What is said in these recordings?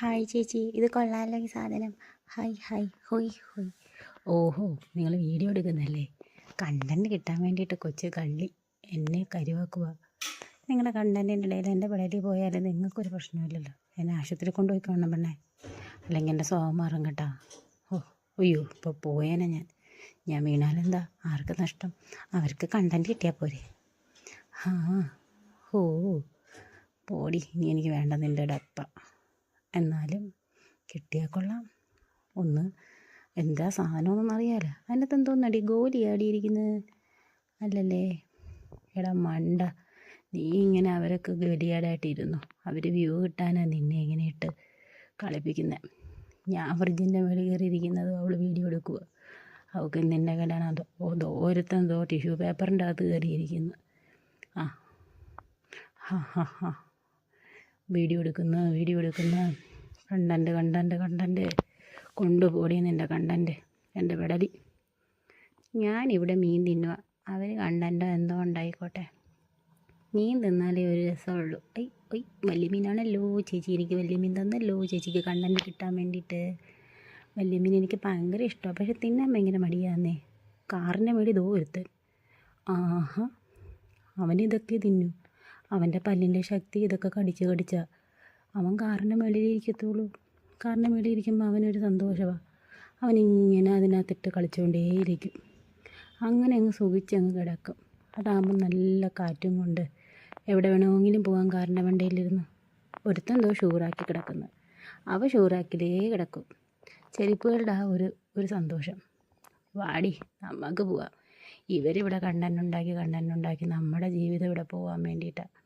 Hi ചേച്ചി ഇത് കൊള്ളാമല്ലോ ഈ സാധനം. ഹായ് ഹായ് ഹോയ് ഹോയ്. ഓഹോ നിങ്ങൾ വീഡിയോ എടുക്കുന്നല്ലേ? കണ്ടന്റ് കിട്ടാൻ വേണ്ടിയിട്ട് കൊച്ചു കള്ളി എന്നെ കരുവാക്കുക നിങ്ങളുടെ കണ്ടന്റിന്റെ ഇടയിൽ എന്റെ പിള്ളേരിൽ പോയാലും നിങ്ങൾക്കൊരു പ്രശ്നമില്ലല്ലോ. എന്നെ ആശുപത്രി കൊണ്ടുപോയി കാണണം പെണ്ണേ. അല്ലെങ്കിൽ എന്റെ സ്വഭാവം മാറും കേട്ടോ. ഓ അയ്യോ ഇപ്പോൾ പോയേനെ ഞാൻ. ഞാൻ വീണാലെന്താ ആർക്ക് നഷ്ടം? അവർക്ക് കണ്ടന്റ് കിട്ടിയാൽ പോരെ. ആ ഓ പോടി ഇനി എനിക്ക് വേണ്ട നിന്റെ ഡപ്പ. എന്നാലും കിട്ടിയാൽ കൊള്ളാം. ഒന്ന് എന്താ സാധനമൊന്നും അറിയാലോ അതിനകത്ത് എന്തോന്നടി ഗോലി ആടിയിരിക്കുന്നത് അല്ലല്ലേ? എടാ മണ്ട. നീ ഇങ്ങനെ അവരൊക്കെ ഗലിയാടായിട്ടിരുന്നു അവർ വ്യൂ കിട്ടാനാണ് നിന്നെ ഇങ്ങനെ ഇട്ട് കളിപ്പിക്കുന്നത് ഞാൻ ഫ്രിഡ്ജിന്റെ മേളിൽ കയറിയിരിക്കുന്നത് അവൾ വീഡിയോ എടുക്കുക അവൾക്ക് നിന്നെ കല്യാണം അതോ ഓരോരുത്തൻ എന്തോ ടിഷ്യൂ പേപ്പറിന്റെ അകത്ത് കയറിയിരിക്കുന്നു. ആ. ഹാ ഹാ ഹാ. വീഡിയോ എടുക്കുന്ന വീഡിയോ എടുക്കുന്ന കണ്ടന്റ് കണ്ടന്റ് കണ്ടന്റ് കൊണ്ടുപോടി നിന്റെ കണ്ടന്റ് എന്റെ പെടലി. ഞാനിവിടെ മീൻ തിന്നുക അവർ കണ്ടന്റോ എന്തോ ഉണ്ടായിക്കോട്ടെ. മീൻ തിന്നാലേ ഒരു രസമുള്ളൂ. ഐ ഐ വലിയ മീനാണല്ലോ ചേച്ചി എനിക്ക് വലിയ മീൻ തന്നല്ലോ. ചേച്ചിക്ക് കണ്ടന്റ് കിട്ടാൻ വേണ്ടിയിട്ട്. വലിയ മീൻ എനിക്ക് ഭയങ്കര ഇഷ്ടമാണ് പക്ഷെ തിന്നാൻ ഭയങ്കര മടിയാന്നേ. കാറിന്റെ മേടി ദോ ഒരുത്തൻ. ആഹാ. അവനിതൊക്കെ തിന്നു. അവന്റെ പല്ലിന്റെ ശക്തി ഇതൊക്കെ കടിച്ച് കടിച്ചാൽ അവൻ കാറിന്റെ മേളിൽ ഇരിക്കത്തുള്ളൂ. കാറിന്റെ മേളിൽ ഇരിക്കുമ്പോൾ അവനൊരു സന്തോഷമാണ് അവനിങ്ങനെ അതിനകത്തിട്ട് കളിച്ചുകൊണ്ടേയിരിക്കും അങ്ങനെ അങ്ങ് സുഖിച്ച് അങ്ങ് കിടക്കും. അതാകുമ്പോൾ നല്ല കാറ്റും കൊണ്ട് എവിടെ വേണമെങ്കിലും പോകാൻ കാറിന്റെ വണ്ടിയിലിരുന്ന്. ഒരുത്തൻ എന്തോ ഷൂറാക്കി കിടക്കുന്നത് അവ ഷൂറാക്കിലേ കിടക്കും. ചെരുപ്പുകളുടെ ആ ഒരു ഒരു സന്തോഷം. വാടി നമുക്ക് പോവാം. ഇവരിവിടെ കണ്ടന്റ് ഉണ്ടാക്കി കണ്ടന്റ് നമ്മുടെ ജീവിതം ഇവിടെ പോകാൻ വേണ്ടിയിട്ടാണ്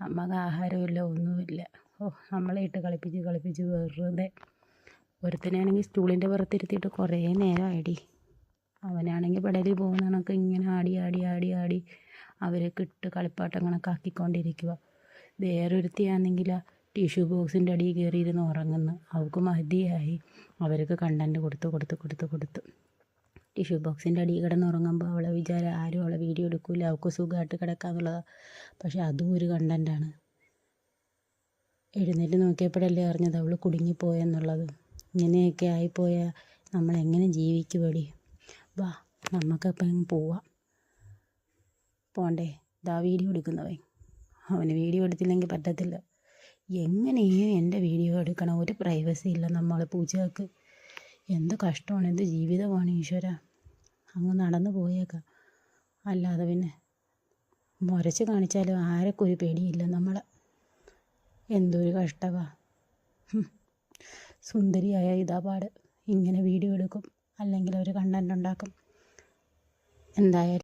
നമുക്ക് ആഹാരമില്ല ഒന്നുമില്ല. ഓ നമ്മളെ ഇട്ട് കളിപ്പിച്ച് കളിപ്പിച്ച് വെറുതെ. ഒരുത്തനാണെങ്കിൽ സ്റ്റൂളിന്റെ പുറത്തിരുത്തിയിട്ട് കുറേ നേരമായിടി. അവനാണെങ്കിൽ പടലിൽ പോകുന്ന കണക്ക് ഇങ്ങനെ ആടി ആടി ആടി ആടി അവരെ ഇട്ട് കളിപ്പാട്ടം കണക്കാക്കിക്കൊണ്ടിരിക്കുക വേറൊരുത്തിയാണെങ്കിൽ ടിഷ്യൂ ബോക്സിന്റെ അടിയിൽ കയറിയിരുന്ന് ഉറങ്ങുന്നു അവൾക്ക് മതിയായി. അവർക്ക് കണ്ടന്റ് കൊടുത്ത് കൊടുത്ത് കൊടുത്ത് കൊടുത്ത്. ടിഷ്യൂ ബോക്സിന്റെ അടിയിൽ കിടന്നുറങ്ങുമ്പോൾ അവളെ വിചാരം ആരും അവളെ വീഡിയോ എടുക്കില്ല അവൾക്ക് സുഖമായിട്ട് കിടക്കാന്നുള്ളതാണ് പക്ഷെ അതും ഒരു കണ്ടന്റാണ്. എഴുന്നേറ്റ് നോക്കിയപ്പോഴല്ലേ അറിഞ്ഞത് അവൾ കുടുങ്ങിപ്പോയെന്നുള്ളത്. ഇങ്ങനെയൊക്കെ ആയിപ്പോയാൽ നമ്മളെങ്ങനെ ജീവിക്കുമടി വാ നമുക്കപ്പം പോവാം. പോണ്ടേ ഇതാ വീഡിയോ എടുക്കുന്നവൻ. അവന് വീഡിയോ എടുത്തില്ലെങ്കിൽ പറ്റത്തില്ല. എങ്ങനെയോ എന്റെ വീഡിയോ എടുക്കണം. ഒരു പ്രൈവസി ഇല്ല നമ്മളെ പൂച്ചകൾക്ക് എന്ത് കഷ്ടമാണ് എന്ത് ജീവിതമാണ് ഈശ്വര. അങ്ങ് നടന്നു പോയേക്കാം. അല്ലാതെ പിന്നെ മുരച്ച് കാണിച്ചാലും ആരൊക്കെ ഒരു പേടിയില്ല നമ്മളെ. എന്തൊരു കഷ്ടമാണ് സുന്ദരിയായ ഇതാ പാട്. ഇങ്ങനെ വീഡിയോ എടുക്കും. അല്ലെങ്കിൽ അവർ കണ്ടന്റ് ഉണ്ടാക്കും. എന്തായാലും